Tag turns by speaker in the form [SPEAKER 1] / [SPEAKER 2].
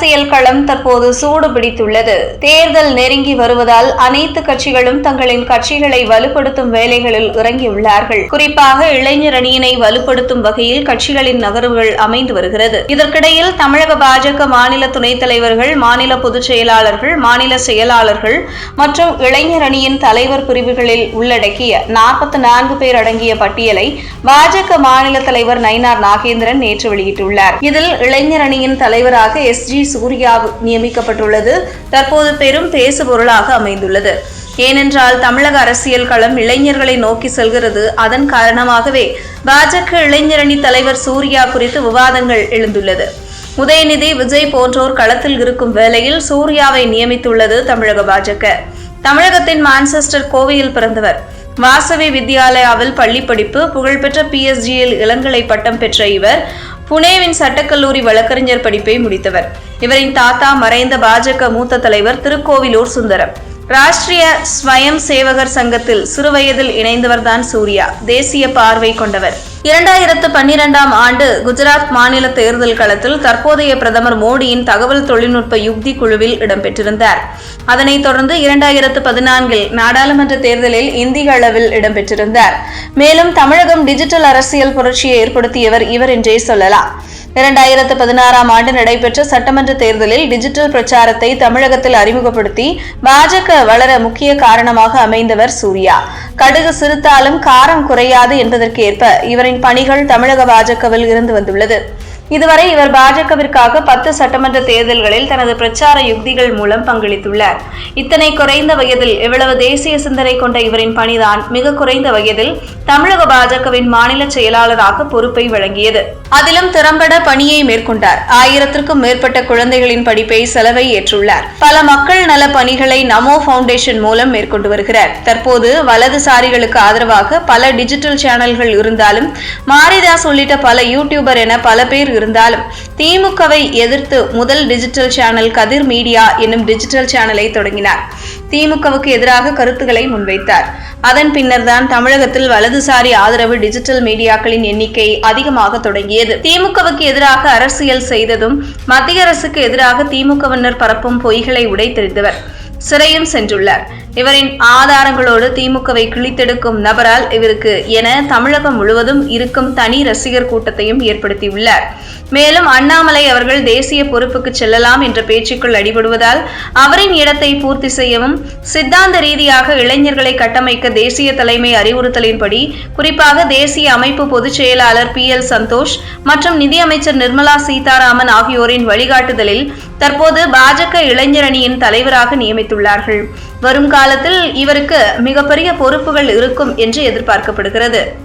[SPEAKER 1] அரசியல் களம் தற்போது சூடு பிடித்துள்ளது. தேர்தல் நெருங்கி வருவதால் அனைத்து கட்சிகளும் தங்களின் கட்சிகளை வலுப்படுத்தும் வேலைகளில் இறங்கியுள்ளார்கள். குறிப்பாக இளைஞர் அணியினை வலுப்படுத்தும் வகையில் கட்சிகளின் நகர்வுகள் அமைந்து வருகிறது. இதற்கிடையில் தமிழக பாஜக மாநில துணைத் தலைவர்கள் மாநில பொதுச் செயலாளர்கள் மாநில செயலாளர்கள் மற்றும் இளைஞர் அணியின் தலைவர் பிரிவுகளில் உள்ளடக்கிய நாற்பத்தி நான்கு பேர் அடங்கிய பட்டியலை பாஜக மாநில தலைவர் நயினார் நாகேந்திரன் நேற்று வெளியிட்டுள்ளார். இதில் இளைஞர் அணியின் தலைவராக எஸ் ஜி சூர்யா நியமிக்கப்பட்டுள்ளது. தற்போது பெரும் பேசு பொருளாக அமைந்துள்ளது. ஏனென்றால் தமிழக அரசியல் களம் இளைஞர்களை நோக்கி செல்கிறது. அதன் காரணமாகவே பாஜக இளைஞரணி தலைவர் சூர்யா குறித்து விவாதங்கள் எழுந்துள்ளது. உதயநிதி விஜய் போன்றோர் களத்தில் இருக்கும் வேளையில் சூர்யாவை நியமித்துள்ளது தமிழக பாஜக. தமிழகத்தின் மான்செஸ்டர் கோவையில் பிறந்தவர். வாசவி வித்யாலயாவில் பள்ளி படிப்பு புகழ்பெற்ற பிஎஸ்ஜியில் இளங்கலை பட்டம் பெற்ற இவர். புனேவின் சட்டக்கல்லூரி வழக்கறிஞர் படிப்பை முடித்தவர். இவரின் தாத்தா மறைந்த பாஜக மூத்த தலைவர் திருக்கோவிலூர் சுந்தரம். ராஷ்டிரிய ஸ்வயம் சேவகர் சங்கத்தில் சிறுவயதில் இணைந்தவர்தான் சூர்யா தேசிய பார்வை கொண்டவர். இரண்டாயிரத்து பன்னிரெண்டாம் ஆண்டு குஜராத் மாநில தேர்தல் களத்தில் தற்போதைய பிரதமர் மோடியின் தகவல் தொழில்நுட்ப யுக்தி குழுவில் இடம்பெற்றிருந்தார். அதனைத் தொடர்ந்து இரண்டாயிரத்து பதினான்கில் நாடாளுமன்ற தேர்தலில் இந்திய அளவில் இடம்பெற்றிருந்தார். மேலும் தமிழகம் டிஜிட்டல் அரசியல் புரட்சியை ஏற்படுத்தியவர் இவர் என்றே சொல்லலாம். இரண்டாயிரத்து பதினாறாம் ஆண்டு நடைபெற்ற சட்டமன்ற தேர்தலில் டிஜிட்டல் பிரச்சாரத்தை தமிழகத்தில் அறிமுகப்படுத்தி பாஜக வளர முக்கிய காரணமாக அமைந்தவர் சூர்யா. கடுகு சிறுத்தாலும் காரம் குறையாது என்பதற்கேற்ப இவரை பணிகள் தமிழக பாஜகவில் இருந்து வந்துள்ளது. இதுவரை இவர் பாஜகவிற்காக பத்து சட்டமன்ற தேர்தல்களில் தனது பிரச்சார யுக்திகள் மூலம் பங்களித்துள்ளார். இத்தனை குறைந்த வயதில் இவ்வளவு தேசிய சிந்தனை கொண்ட இவரின் பணிதான் மிக குறைந்த வயதில் தமிழக பாஜகவின் மாநில செயலாளராக பொறுப்பை வழங்கியது. அதிலும் திறம்பட பணியை மேற்கொண்டார். ஆயிரத்திற்கும் மேற்பட்ட குழந்தைகளின் படிப்பை செலவை ஏற்றுள்ளார். பல மக்கள் நல பணிகளை நமோ பவுண்டேஷன் மூலம் மேற்கொண்டு வருகிறார். தற்போது வலதுசாரிகளுக்கு ஆதரவாக பல டிஜிட்டல் சேனல்கள் இருந்தாலும் மாரிதாஸ் உள்ளிட்ட பல யூடியூபர் என பல பேர் இருந்தாலும் திமுகவை எதிர்த்து முதல் டிஜிட்டல் சேனல் கதிர் மீடியா என்னும் டிஜிட்டல் சேனலை தொடங்கினார். திமுகவுக்கு எதிராக கருத்துக்களை முன்வைத்தார். அதன் பின்னர் தான் தமிழகத்தில் வலதுசாரி ஆதரவு டிஜிட்டல் மீடியாக்களின் எண்ணிக்கை அதிகமாக தொடங்கியது. திமுகவுக்கு எதிராக அரசியல் செய்ததும் மத்திய அரசுக்கு எதிராக திமுகவினர் பரப்பும் பொய்களை உடைத்தெறிந்தவர். சிறையும் சென்றுள்ளார். இவரின் ஆதாரங்களோடு திமுகவை கிழித்தெடுக்கும் நபரால் இவருக்கு என தமிழகம் முழுவதும் இருக்கும் தனி ரசிகர் கூட்டத்தையும் ஏற்படுத்தியுள்ளார். மேலும் அண்ணாமலை அவர்கள் தேசிய பொறுப்புக்கு செல்லலாம் என்ற பேச்சுக்குள் அடிபடுவதால் அவரின் இடத்தை பூர்த்தி செய்யவும் சித்தாந்த ரீதியாக இளைஞர்களை கட்டமைக்க தேசிய தலைமை அறிவுறுத்தலின்படி குறிப்பாக தேசிய அமைப்பு பொதுச் செயலாளர் பி எல் சந்தோஷ் மற்றும் நிதியமைச்சர் நிர்மலா சீதாராமன் ஆகியோரின் வழிகாட்டுதலில் தற்போது பாஜக இளைஞர் அணியின் தலைவராக நியமித்துள்ளார்கள். வரும் காலத்தில் இவருக்கு மிகப்பெரிய பொறுப்புகள் இருக்கும் என்று எதிர்பார்க்கப்படுகிறது.